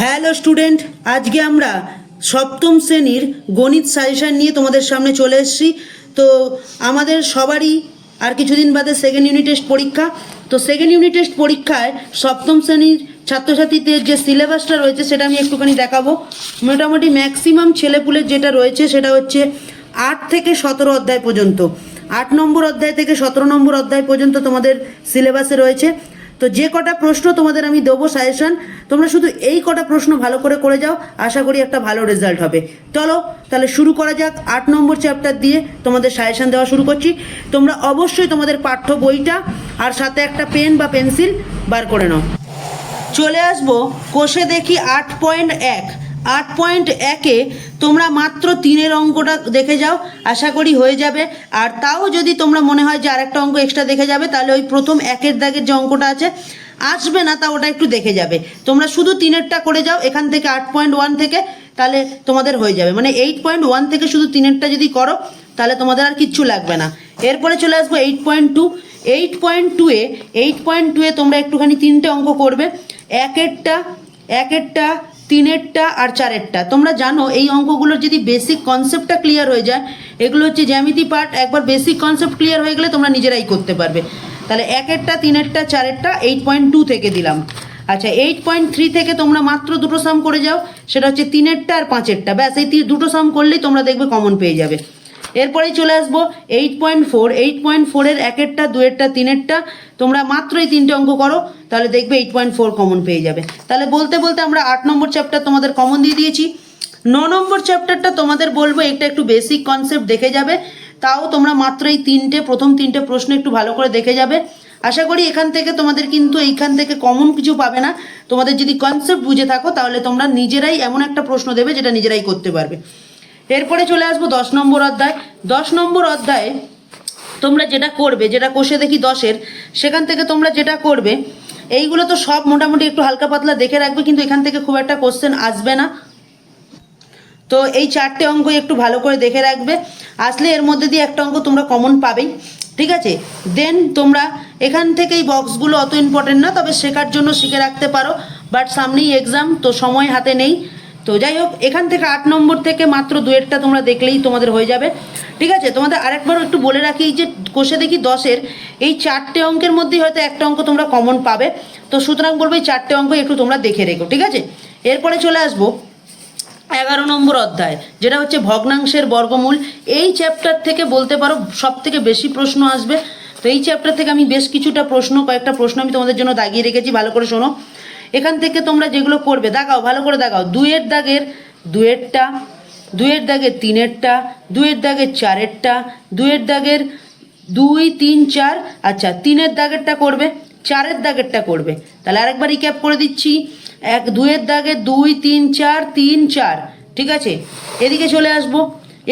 Hello student, আজকে আমরা সপ্তম শ্রেণির গণিত সাজেশন নিয়ে তোমাদের সামনে চলে এসেছি। তো আমাদের সবারই আর কিছুদিন বাদে সেকেন্ড ইউনিট টেস্ট পরীক্ষা। তো সেকেন্ড ইউনিট টেস্ট পরীক্ষায় সপ্তম শ্রেণির ছাত্রছাত্রীদের যে সিলেবাসটা রয়েছে সেটা আমি একটুখানি দেখাবো। মোটামুটি ম্যাক্সিমাম ছেলেপুলের যেটা রয়েছে সেটা হচ্ছে আট থেকে সতেরো অধ্যায় পর্যন্ত। আট নম্বর অধ্যায় থেকে সতেরো নম্বর অধ্যায় পর্যন্ত তোমাদের সিলেবাসে রয়েছে। তো যে কটা প্রশ্ন তোমাদের আমি দেবো সাজেশন তোমরা শুধু এই কটা প্রশ্ন ভালো করে করে যাও, আশা করি একটা ভালো রেজাল্ট হবে। চলো, তাহলে শুরু করা যাক। আট নম্বর চ্যাপ্টার দিয়ে তোমাদের সাজেশন দেওয়া শুরু করছি। তোমরা অবশ্যই তোমাদের পাঠ্য বইটা আর সাথে একটা পেন বা পেন্সিল বার করে নাও। চলে আসব, কোষে দেখি আট পয়েন্ট এক। আট পয়েন্ট একে তোমরা মাত্র তিনের অঙ্কটা দেখে যাও, আশা করি হয়ে যাবে। আর তাও যদি তোমরা মনে হয় যে আরেকটা অঙ্ক এক্সট্রা দেখে যাবে, তাহলে ওই প্রথম একের দাগের যে অঙ্কটা আছে, আসবে না তা ওটা একটু দেখে যাবে। তোমরা শুধু তিনেরটা করে যাও, এখান থেকে আট পয়েন্ট ওয়ান থেকে, তাহলে তোমাদের হয়ে যাবে। মানে এইট পয়েন্ট ওয়ান থেকে শুধু তিনেরটা যদি করো, তাহলে তোমাদের আর কিচ্ছু লাগবে না। এরপরে চলে আসব eight point two. Eight point টুয়ে এইট পয়েন্ট টুয়ে তোমরা একটুখানি তিনটে অঙ্ক করবে। একেরটা একেরটা তিনেরটা আর চারেরটা। তোমরা জানো, এই অঙ্কগুলোর যদি বেসিক কনসেপ্টটা ক্লিয়ার হয়ে যায়, এগুলো হচ্ছে জ্যামিতি পার্ট একবার বেসিক কনসেপ্ট ক্লিয়ার হয়ে গেলে তোমরা নিজেরাই করতে পারবে। তাহলে একেরটা, তিনেরটা, চারেরটা এইট পয়েন্ট টু থেকে দিলাম। আচ্ছা এইট পয়েন্ট থ্রি থেকে তোমরা মাত্র দুটো সাম করে যাও, সেটা হচ্ছে তিনেরটা আর পাঁচেরটা। ব্যাস, এই দুটো সাম করলেই তোমরা দেখবে কমন পেয়ে যাবে। এরপরেই চলে আসব eight point four eight point ফোরের একেরটা, দুয়েরটা, তিনেরটা তোমরা মাত্র এই তিনটে অঙ্ক করো, তাহলে দেখবে এইট পয়েন্ট ফোর কমন পেয়ে যাবে। তাহলে বলতে বলতে আমরা আট নম্বর চ্যাপ্টার তোমাদের কমন দিয়ে দিয়েছি। ন নম্বর চ্যাপ্টারটা তোমাদের বলব, এটা একটু বেসিক কনসেপ্ট দেখে যাবে। তাও তোমরা মাত্র এই তিনটে, প্রথম তিনটে প্রশ্ন একটু ভালো করে দেখে যাবে। আশা করি এখান থেকে তোমাদের কিন্তু এইখান থেকে কমন কিছু পাবে না। তোমাদের যদি কনসেপ্ট বুঝে থাকো, তাহলে তোমরা নিজেরাই এমন একটা প্রশ্ন দেবে, যেটা নিজেরাই করতে পারবে। এরপরে চলে আসব দশ নম্বর অধ্যায়। দশ নম্বর অধ্যায়ে তোমরা যেটা করবে, যেটা কষে দেখি দশের, সেখান থেকে তোমরা যেটা করবে, এইগুলো তো সব মোটামুটি একটু হালকা পাতলা দেখে রাখবে, কিন্তু এখান থেকে খুব একটা কোশ্চেন আসবে না। তো এই চারটে অঙ্ক একটু ভালো করে দেখে রাখবে। আসলে এর মধ্যে দিয়ে একটা অঙ্ক তোমরা কমন পাবেই, ঠিক আছে? দেন তোমরা এখান থেকে এই বক্সগুলো অত ইম্পর্টেন্ট না, তবে শেখার জন্য শিখে রাখতে পারো। বাট সামনেই এক্সাম তো সময় হাতে নেই। তো যাই হোক, এখান থেকে আট নম্বর থেকে মাত্র দুয়েরটা তোমরা দেখলেই তোমাদের হয়ে যাবে। ঠিক আছে, তোমাদের আরেকবার একটু বলে রাখি যে কোষে দেখি দশের, এই চারটে অঙ্কের মধ্যেই হয়তো একটা অঙ্ক তোমরা কমন পাবে। তো সুতরাং বলব এই চারটে অঙ্ক একটু তোমরা দেখে রেখো, ঠিক আছে? এরপরে চলে আসব এগারো নম্বর অধ্যায়, যেটা হচ্ছে ভগ্নাংশের বর্গমূল। এই চ্যাপ্টার থেকে বলতে পারো সব থেকে বেশি প্রশ্ন আসবে। তো এই চ্যাপ্টার থেকে আমি বেশ কিছুটা প্রশ্ন, কয়েকটা প্রশ্ন আমি তোমাদের জন্য দাগিয়ে রেখেছি, ভালো করে শোনো। এখান থেকে তোমরা যেগুলো করবে দেখাও, ভালো করে দেখাও। দুয়ের দাগের দুয়েরটা দুয়ের দাগের তিনেরটা দুয়ের দাগের চারেরটা দুয়ের দাগের দুই, তিন, চার আচ্ছা তিনের দাগেরটা করবে, চারের দাগেরটা করবে। তাহলে আরেকবার রিক্যাপ করে দিচ্ছি। এক দুয়ের দাগে দুই, তিন, চার তিন, চার, ঠিক আছে? এদিকে চলে আসব।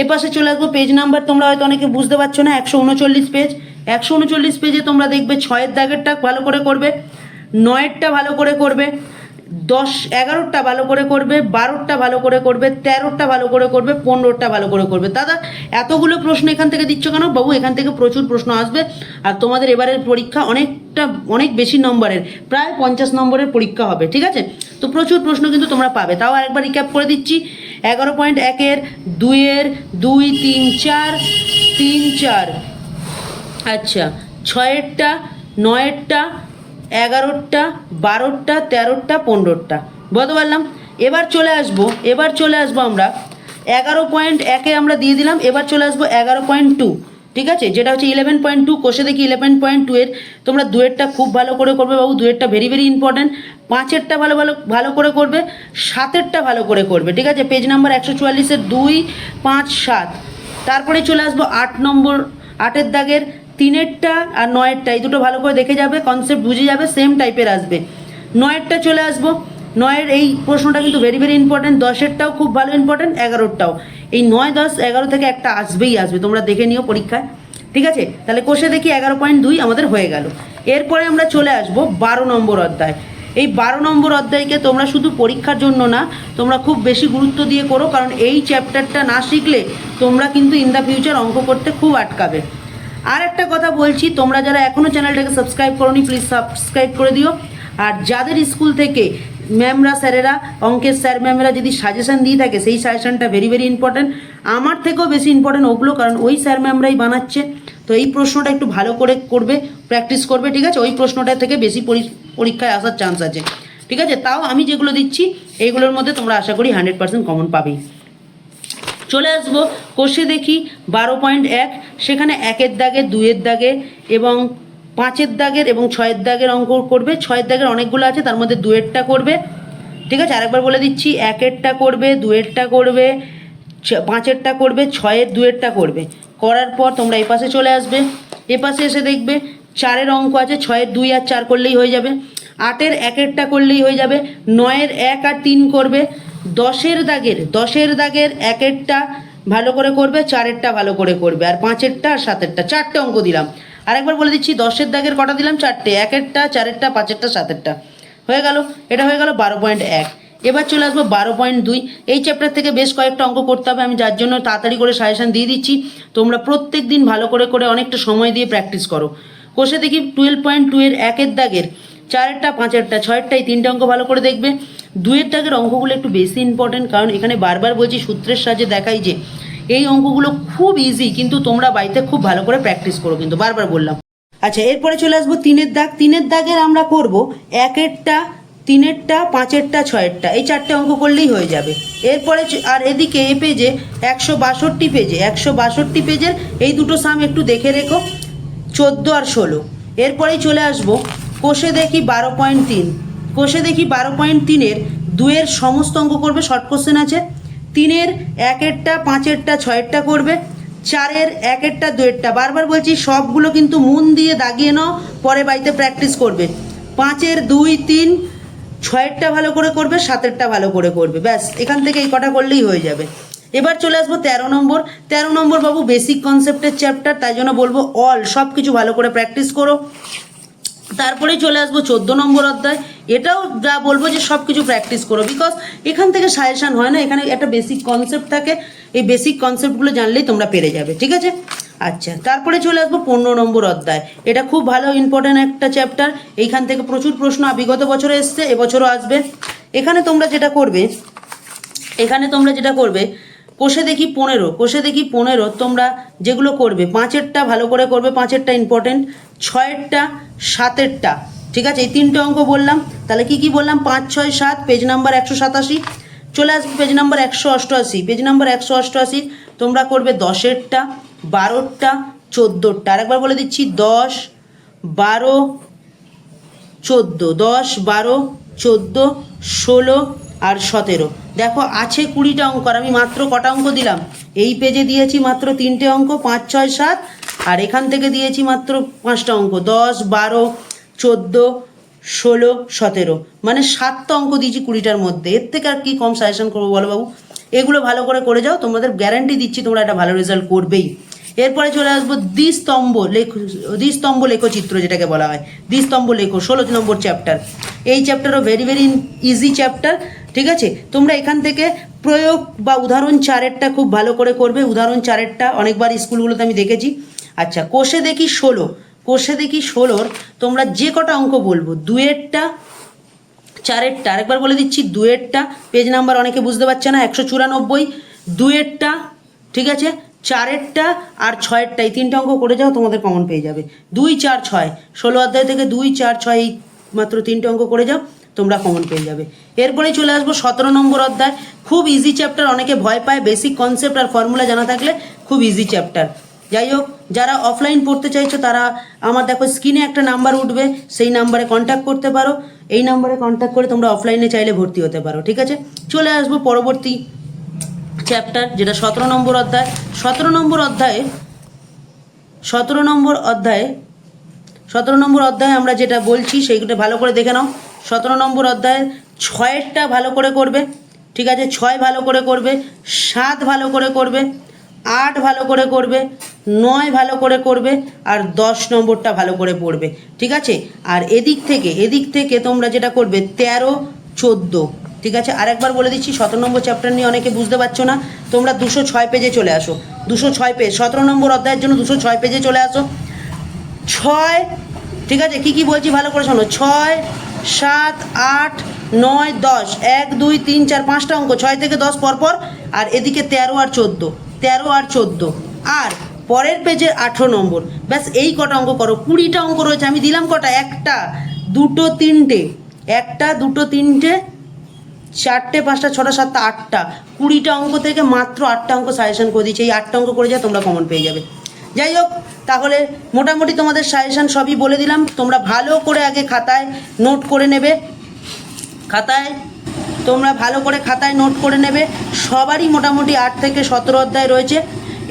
এ পাশে চলে আসব পেজ নাম্বার তোমরা হয়তো অনেকে বুঝতে পারছ না, একশো উনচল্লিশ পেজ একশো উনচল্লিশ পেজে তোমরা দেখবে ছয়ের দাগেরটা ভালো করে করবে। নয়েরটা ভালো করে করবে, দশ এগারোটা ভালো করে করবে বারোটা ভালো করে করবে তেরোটা ভালো করে করবে পনেরোটা ভালো করে করবে। দাদা, এতগুলো প্রশ্ন এখান থেকে দিচ্ছ কেন? বাবু, এখান থেকে প্রচুর প্রশ্ন আসবে। আর তোমাদের এবারের পরীক্ষা অনেকটা, অনেক বেশি নম্বরের, প্রায় পঞ্চাশ নম্বরের পরীক্ষা হবে, ঠিক আছে? তো প্রচুর প্রশ্ন কিন্তু তোমরা পাবে। তাও আরেকবার রিক্যাপ করে দিচ্ছি। এগারো পয়েন্ট একের দুইয়ের দুই, তিন, চার তিন, চার। আচ্ছা ছয়েরটা, নয়েরটা এগারোটা, বারোটা, তেরোটা, পনেরোটা। বলতে পারলাম? এবার চলে আসব, এবার চলে আসব আমরা। এগারো পয়েন্ট একে আমরা দিয়ে দিলাম, এবার চলে আসব এগারো পয়েন্ট টু ঠিক আছে? যেটা হচ্ছে ইলেভেন পয়েন্ট টু কোষে দেখি ইলেভেন পয়েন্ট টু এর, তোমরা দুয়েরটা খুব ভালো করে করবে বাবু, দুয়েরটা ভেরি ভেরি ইম্পর্ট্যান্ট পাঁচেরটা ভালো ভালো ভালো করে করবে, সাতেরটা ভালো করে করবে, ঠিক আছে? পেজ নাম্বার একশো চুয়াল্লিশের দুই, পাঁচ, সাত। তারপরে চলে আসব আট নম্বর, আটের দাগের তিনেরটা আর নয়েরটা, এই দুটো ভালো করে দেখে যাবে কনসেপ্ট বুঝে যাবে সেম টাইপের আসবে। নয়েরটা চলে আসব। নয়ের এই প্রশ্নটা কিন্তু ভেরি ভেরি ইম্পর্টেন্ট দশেরটাও খুব ভালো ইম্পর্টেন্ট এগারোটাও এই নয়, দশ, এগারো থেকে একটা আসবেই আসবে, তোমরা দেখে নিও পরীক্ষায়। ঠিক আছে? তাহলে কোষে দেখি এগারো পয়েন্ট দুই আমাদের হয়ে গেল। এরপরে আমরা চলে আসব বারো নম্বর অধ্যায়। এই বারো নম্বর অধ্যায়কে তোমরা শুধু পরীক্ষার জন্য না, তোমরা খুব বেশি গুরুত্ব দিয়ে করো, কারণ এই চ্যাপ্টারটা না শিখলে তোমরা কিন্তু ইন দ্য ফিউচার অঙ্ক করতে খুব আটকাবে। আর একটা কথা বলছি, তোমরা যারা এখনও চ্যানেলটাকে সাবস্ক্রাইব করোনি প্লিজ সাবস্ক্রাইব করে দিও। আর যাদের স্কুল থেকে ম্যামরা, স্যারেরা, অঙ্কের স্যার ম্যামরা যদি সাজেশন দিয়ে থাকে, সেই সাজেশনটা ভেরি ভেরি ইম্পর্ট্যান্ট আমার থেকেও বেশি ইম্পর্ট্যান্ট ওগুলো, কারণ ওই স্যার ম্যামরাই বানাচ্ছে। তো এই প্রশ্নটা একটু ভালো করে করবে প্র্যাকটিস করবে, ঠিক আছে? ওই প্রশ্নটা থেকে বেশি পরি- পরীক্ষায় আসার চান্স আছে। ঠিক আছে? তাও আমি যেগুলো দিচ্ছি এইগুলোর মধ্যে তোমরা আশা করি হান্ড্রেড পার্সেন্ট কমন পাবেই। চলে আসব। কোষে দেখি বারো পয়েন্ট এক, সেখানে একের দাগে, দুইয়ের দাগে এবং পাঁচের দাগের এবং ছয়ের দাগের অঙ্ক করবে। ছয়ের দাগের অনেকগুলো আছে, তার মধ্যে দুয়েরটা করবে। ঠিক আছে, আরেকবার বলে দিচ্ছি, একেরটা করবে দুয়েরটা করবে পাঁচেরটা করবে, ছয়ের দুয়েরটা করবে। করার পর তোমরা এই পাশে চলে আসবে। এ পাশে এসে দেখবে চারের অঙ্ক আছে, ছয়ের দুই আর চার করলেই হয়ে যাবে। আটের একেরটা করলেই হয়ে যাবে, নয়ের এক আর তিন করবে। দশের দাগের দশের দাগের একেরটা ভালো করে করবে, চারেরটা ভালো করে করবে, আর পাঁচেরটা আর সাতেরটা, চারটে অঙ্ক দিলাম। আরেকবার বলে দিচ্ছি, দশের দাগের কটা দিলাম? চারটে, একেরটা, চারেরটা, পাঁচেরটা, সাতেরটা। হয়ে গেল? এটা হয়ে গেল বারো পয়েন্ট এক। এবার চলে আসব বারো পয়েন্ট দুই। এই চ্যাপ্টার থেকে বেশ কয়েকটা অঙ্ক করতে হবে, আমি যার জন্য তাড়াতাড়ি করে সাজেশন দিয়ে দিচ্ছি। তোমরা প্রত্যেক দিন ভালো করে করে অনেকটা সময় দিয়ে প্র্যাকটিস করো। কোষে দেখি টুয়েলভ পয়েন্ট টু এর একের দাগের চারেরটা পাঁচেরটা ছয়েরটা এই তিনটে অঙ্ক ভালো করে দেখবে। দুয়ের দাগের অঙ্কগুলো একটু বেশি ইম্পর্টেন্ট কারণ এখানে বারবার বলছি, সূত্রের সাহায্যে দেখাই যে এই অঙ্কগুলো খুব ইজি কিন্তু তোমরা বাড়িতে খুব ভালো করে প্র্যাকটিস করো কিন্তু, বারবার বললাম। আচ্ছা এরপরে চলে আসব তিনের দাগ। তিনের দাগের আমরা করব একেরটা, তিনেরটা, পাঁচেরটা, ছয়েরটা। এই চারটে অঙ্ক করলেই হয়ে যাবে। এরপরে আর এদিকে এ পেজে একশো বাষট্টি পেজে, একশো বাষট্টি পেজের এই দুটো সাম একটু দেখে রেখো, চোদ্দ আর ষোলো। এরপরেই চলে আসব কোষে দেখি বারো পয়েন্ট তিন। কোষে দেখি বারো পয়েন্ট তিনের দুয়ের সমস্ত অঙ্ক করবে শর্ট কোশ্চেন আছে। তিনের একেরটা, পাঁচেরটা, ছয়েরটা করবে। চারের একেরটা, দুয়েরটা। বারবার বলছি, সবগুলো কিন্তু মন দিয়ে দাগিয়ে নাও, পরে বাড়িতে প্র্যাকটিস করবে। পাঁচের দুই, তিন, ছয়েরটা ভালো করে করবে, সাতেরটা ভালো করে করবে। ব্যাস, এখান থেকে এই কটা করলেই হয়ে যাবে। এবার চলে আসব তেরো নম্বর। তেরো নম্বর বাবু বেসিক কনসেপ্টের চ্যাপ্টার তাই জন্য বলব অল সব কিছু ভালো করে প্র্যাকটিস করো। তারপরেই চলে আসব চোদ্দ নম্বর অধ্যায়। এটাও যা বলব যে সব কিছু প্র্যাকটিস করো। বিকজ এখান থেকে সাজেশন হয় না, এখানে একটা বেসিক কনসেপ্ট থাকে। এই বেসিক কনসেপ্টগুলো জানলেই তোমরা পেরে যাবে, ঠিক আছে? আচ্ছা তারপরে চলে আসব পনেরো নম্বর অধ্যায়। এটা খুব ভালো ইম্পর্ট্যান্ট একটা চ্যাপ্টার এইখান থেকে প্রচুর প্রশ্ন বিগত বছরে এসছে, এবছরও আসবে। এখানে তোমরা যেটা করবে, এখানে তোমরা যেটা করবে কোষে দেখি পনেরো, কোষে দেখি পনেরো, তোমরা যেগুলো করবে, পাঁচেরটা ভালো করে করবে, পাঁচেরটা ইম্পর্টেন্ট ছয়েরটা, সাতেরটা, ঠিক আছে? এই তিনটে অঙ্ক বললাম, তাহলে কি কি বললাম? পাঁচ, ছয়, সাত পেজ নাম্বার একশো সাতাশি। চলে আসবে পেজ নাম্বার একশো অষ্টআশি। পেজ নাম্বার একশো অষ্টআশি তোমরা করবে দশেরটা বারোটা চোদ্দোরটা। আরেকবার বলে দিচ্ছি, দশ, বারো, চোদ্দ, দশ, বারো, চোদ্দ, ষোলো আর সতেরো। দেখো, আছে কুড়িটা অঙ্ক, আর আমি মাত্র কটা অঙ্ক দিলাম। এই পেজে দিয়েছি মাত্র তিনটে অঙ্ক, পাঁচ, ছয়, সাত, আর এখান থেকে দিয়েছি মাত্র পাঁচটা অঙ্ক, দশ, বারো, চোদ্দ, ষোলো, সতেরো। মানে সাতটা অঙ্ক দিয়েছি কুড়িটার মধ্যে। এর থেকে আর কি কম সাজেশন করব বলো বাবু? এগুলো ভালো করে করে যাও, তোমাদের গ্যারান্টি দিচ্ছি তোমরা একটা ভালো রেজাল্ট করবেই। এরপরে চলে আসব দ্বিস্তম্ভ লেখ, দ্বিস্তম্ভ লেখচিত্র যেটাকে বলা হয়। দ্বিস্তম্ভ লেখো, ষোলো নম্বর চ্যাপ্টার এই চ্যাপ্টারও ভেরি ভেরি ইজি চ্যাপ্টার ঠিক আছে? তোমরা এখান থেকে প্রয়োগ বা উদাহরণ চারেরটা খুব ভালো করে করবে। উদাহরণ চারেরটা অনেকবার স্কুলগুলোতে আমি দেখেছি। আচ্ছা কোষে দেখি ষোলো। কোষে দেখি ষোলোর, তোমরা যে কটা অঙ্ক বলব? দুয়েরটা চারেরটা, আরেকবার বলে দিচ্ছি দুয়েরটা পেজ নাম্বার অনেকে বুঝতে পারছে না, একশো চুরানব্বই। দুয়েরটা ঠিক আছে? চারেরটা আর ছয়েরটা, এই তিনটে অঙ্ক করে যাও, তোমাদের কমন পেয়ে যাবে। দুই, চার, ছয়। ষোলো অধ্যায় থেকে দুই, চার, ছয়, এই মাত্র তিনটে অঙ্ক করে যাও। তোমরা কমন পেয়ে যাবে। এরপরে চলে আসব সতেরো নম্বর অধ্যায়। খুব ইজি চ্যাপ্টার অনেকে ভয় পায় বেসিক কনসেপ্ট আর ফর্মুলা জানা থাকলে খুব ইজি চ্যাপ্টার যাই হোক, যারা অফলাইন পড়তে চাইছো, তারা আমার দেখো স্ক্রিনে একটা নাম্বার উঠবে, সেই নাম্বারে কন্ট্যাক্ট করতে পারো। এই নাম্বারে কন্ট্যাক্ট করে তোমরা অফলাইনে চাইলে ভর্তি হতে পারো, ঠিক আছে? চলে আসব পরবর্তী চ্যাপ্টার যেটা সতেরো নম্বর অধ্যায়। সতেরো নম্বর অধ্যায়ে, সতেরো নম্বর অধ্যায়ে, সতেরো নম্বর অধ্যায়ে আমরা যেটা বলছি সেইগুলো ভালো করে দেখে নাও। সতেরো নম্বর অধ্যায়ে, ছয়েরটা ভালো করে করবে, ঠিক আছে? ছয় ভালো করে করবে, সাত ভালো করে করবে, আট ভালো করে করবে, নয় ভালো করে করবে, আর দশ নম্বরটা ভালো করে পড়বে, ঠিক আছে? আর এদিক থেকে এদিক থেকে তোমরা যেটা করবে, তেরো, চোদ্দ, ঠিক আছে? আরেকবার বলে দিচ্ছি, সতেরো নম্বর চ্যাপ্টার নিয়ে অনেকে বুঝতে পারছ না, তোমরা দুশো ছয় পেজে চলে আসো, দুশো ছয় পেজ সতেরো নম্বর অধ্যায়ের জন্য দুশো ছয় পেজে চলে আসো, ছয়, ঠিক আছে? কি কি বলছি ভালো করে শোনো, ছয় সাত, আট, নয়, দশ, এক, দুই, তিন, চার, পাঁচটা অঙ্ক, ছয় থেকে দশ পরপর, আর এদিকে তেরো আর চোদ্দ, তেরো আর চোদ্দ। আর পরের পেজের আঠেরো নম্বর। ব্যাস, এই কটা অঙ্ক করো। কুড়িটা অঙ্ক রয়েছে, আমি দিলাম কটা? একটা, দুটো, তিনটে। একটা, দুটো, তিনটে, চারটে, পাঁচটা, ছটা, সাতটা, আটটা। কুড়িটা অঙ্ক থেকে মাত্র আটটা অঙ্ক সাজেশন করে দিচ্ছি এই আটটা অঙ্ক করে যা, তোমরা কমন পেয়ে যাবে। যাই হোক, তাহলে মোটামুটি তোমাদের সাজেশান সবই বলে দিলাম। তোমরা ভালো করে আগে খাতায় নোট করে নেবে। খাতায়, তোমরা ভালো করে খাতায় নোট করে নেবে। সবারই মোটামুটি আট থেকে সতেরো অধ্যায় রয়েছে।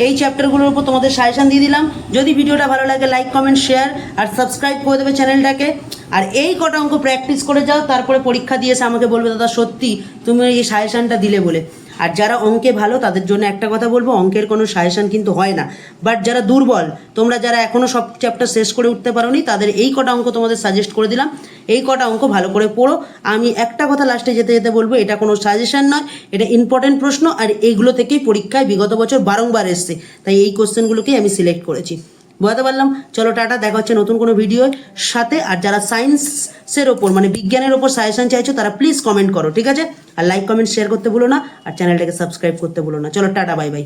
এই চ্যাপ্টারগুলোর উপর তোমাদের সাজেশান দিয়ে দিলাম। যদি ভিডিওটা ভালো লাগে লাইক কমেন্ট শেয়ার আর সাবস্ক্রাইব করে দেবে চ্যানেলটাকে আর এই কটা অঙ্ক প্র্যাকটিস করে যাও, তারপরে পরীক্ষা দিয়েছে আমাকে বলবে, দাদা, সত্যি তুমি এই সাজেশানটা দিলে বলে। আর যারা অঙ্কে ভালো, তাদের জন্য একটা কথা বলব, অঙ্কের কোনো সাজেশন কিন্তু হয় না। বাট যারা দুর্বল, তোমরা যারা এখনও সব চ্যাপ্টার শেষ করে উঠতে পারোনি, তাদের এই কটা অঙ্ক তোমাদের সাজেস্ট করে দিলাম। এই কটা অঙ্ক ভালো করে পড়ো। আমি একটা কথা লাস্টে যেতে যেতে বলব, এটা কোনো সাজেশন নয়, এটা ইম্পর্টেন্ট প্রশ্ন, আর এইগুলো থেকেই পরীক্ষায় বিগত বছর বারংবার এসছে। তাই এই কোশ্চেনগুলোকেই আমি সিলেক্ট করেছি। বোঝাতে পারলাম? চলো টাটা, দেখা হচ্ছে নতুন কোনো ভিডিওর সাথে। আর যারা সায়েন্সের ওপর মানে বিজ্ঞানের ওপর সাজেশন চাইছো, তারা প্লিজ কমেন্ট করো, ঠিক আছে? আর লাইক কমেন্ট শেয়ার করতে ভুলো না, আর চ্যানেলটাকে সাবস্ক্রাইব করতে ভুলো না। চলো টাটা বাই বাই